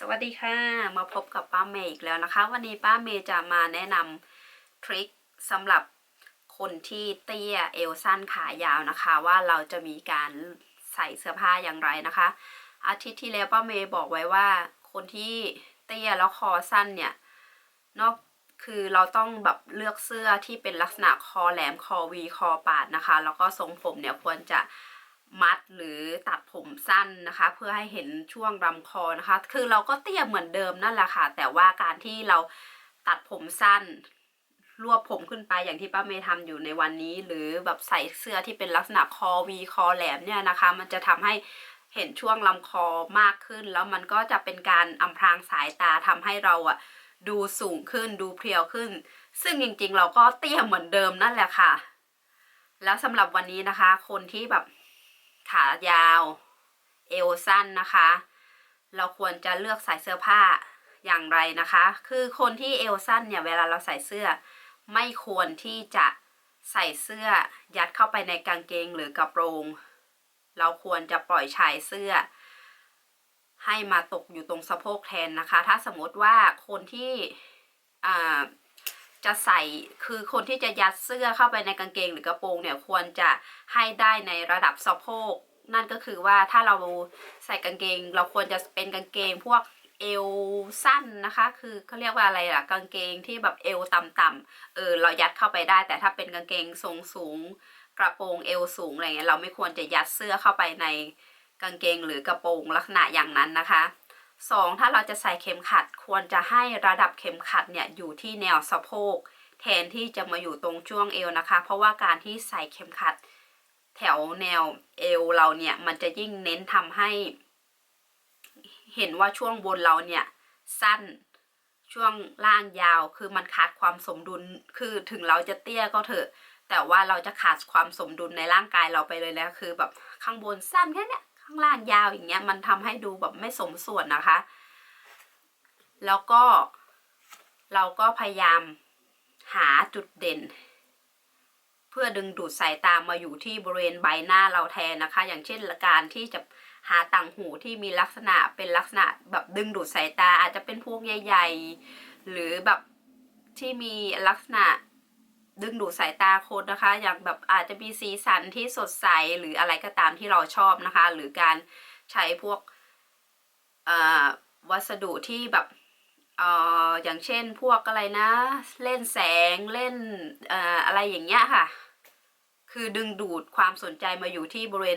สวัสดีค่ะ มาพบกับป้าเมย์อีกแล้วนะคะ วันนี้ป้าเมย์จะมาแนะนำทริคสำหรับคนที่เตี้ยเอวสั้นขายาวนะคะ ว่าเราจะมีการใส่เสื้อผ้าอย่างไรนะคะ อาทิตย์ที่แล้วป้าเมย์บอกไว้ว่า คนที่เตี้ยแล้วคอสั้นเนี่ยนอกคือเราต้องแบบเลือกเสื้อที่เป็นลักษณะคอแหลมคอวีคอปาดนะคะ แล้วก็ทรงผมเนี่ยควรจะ มัดหรือตัดผมสั้นนะคะ เพื่อให้เห็นช่วงลำคอนะคะ คือเราก็เตี้ยเหมือนเดิมนั่นแหละค่ะ แต่ว่าการที่เราตัดผมสั้น รวบผมขึ้นไปอย่างที่ป้าเมย์ทำอยู่ในวันนี้ หรือแบบใส่เสื้อที่เป็นลักษณะคอวีคอแหลมเนี่ยนะคะ มันจะทำให้เห็นช่วงลำคอมากขึ้น แล้วมันก็จะเป็นการอำพรางสายตาทำให้เราอะดูสูงขึ้นดูเพรียวขึ้น ซึ่งจริงๆ เราก็เตี้ยเหมือนเดิมนั่นแหละค่ะ แล้วสำหรับวันนี้นะคะ คนที่แบบ ขายาว เอวสั้นนะคะ เราควรจะเลือกใส่เสื้อผ้าอย่างไรนะคะ คือคนที่เอวสั้นเนี่ยเวลาเราใส่เสื้อ ไม่ควรที่จะใส่เสื้อยัดเข้าไปในกางเกงหรือกระโปรง เราควรจะปล่อยชายเสื้อ ให้มาตกอยู่ตรงสะโพกแทนนะคะ ถ้าสมมติว่าคนที่อ่า จะใส่คือคนที่จะยัดเสื้อเข้าไปในกางเกงหรือกระโปรงเนี่ยควรจะให้ได้ในระดับสะโพกนั่นก็คือว่าถ้าเราใส่กางเกง เราควรจะเป็นกางเกงพวกเอวสั้นนะคะ คือเขาเรียกว่าอะไรล่ะ กางเกงที่แบบเอวต่ำๆเออเรายัดเข้าไปได้ แต่ถ้าเป็นกางเกงทรงสูง กระโปรงเอวสูงอะไรเงี้ยเราไม่ควรจะยัดเสื้อเข้าไปในกางเกงหรือกระโปรงลักษณะอย่างนั้นนะคะ สองถ้าเราจะใส่เข็มขัดควรจะให้ระดับเข็มขัดเนี่ยอยู่ที่แนวสะโพก แทนที่จะมาอยู่ตรงช่วงเอวนะคะ เพราะว่าการที่ใส่เข็มขัด แถวแนวเอวเราเนี่ยมันจะยิ่งเน้นทำให้ เห็นว่าช่วงบนเราเนี่ยสั้นช่วงล่างยาวคือมันขาดความสมดุลคือถึงเราจะเตี้ยก็เถอะ แต่ว่าเราจะขาดความสมดุลในร่างกายเราไปเลยแล้วคือแบบข้างบนสั้นแค่เนี้ย ข้างล่างยาวอย่างเงี้ยมันทำให้ดูแบบไม่สมส่วนนะคะ แล้วก็เราก็พยายามหาจุดเด่น เพื่อดึงดูดสายตามาอยู่ที่บริเวณใบหน้าเราแทนนะคะ อย่างเช่นการที่จะหาต่างหูที่มีลักษณะเป็นลักษณะแบบดึงดูดสายตาอาจจะเป็นพวกใหญ่ ๆ หรือแบบที่มีลักษณะ ดึงดูดสายตาคนนะคะ อย่างแบบอาจจะมีสีสันที่สดใสหรืออะไรก็ตามที่เราชอบนะคะ หรือการใช้พวกวัสดุที่แบบอออย่างเช่นพวกอะไรนะ เล่นแสงเล่นออะไรอย่างเงี้ยค่ะ คือดึงดูดความสนใจมาอยู่ที่บริเวณ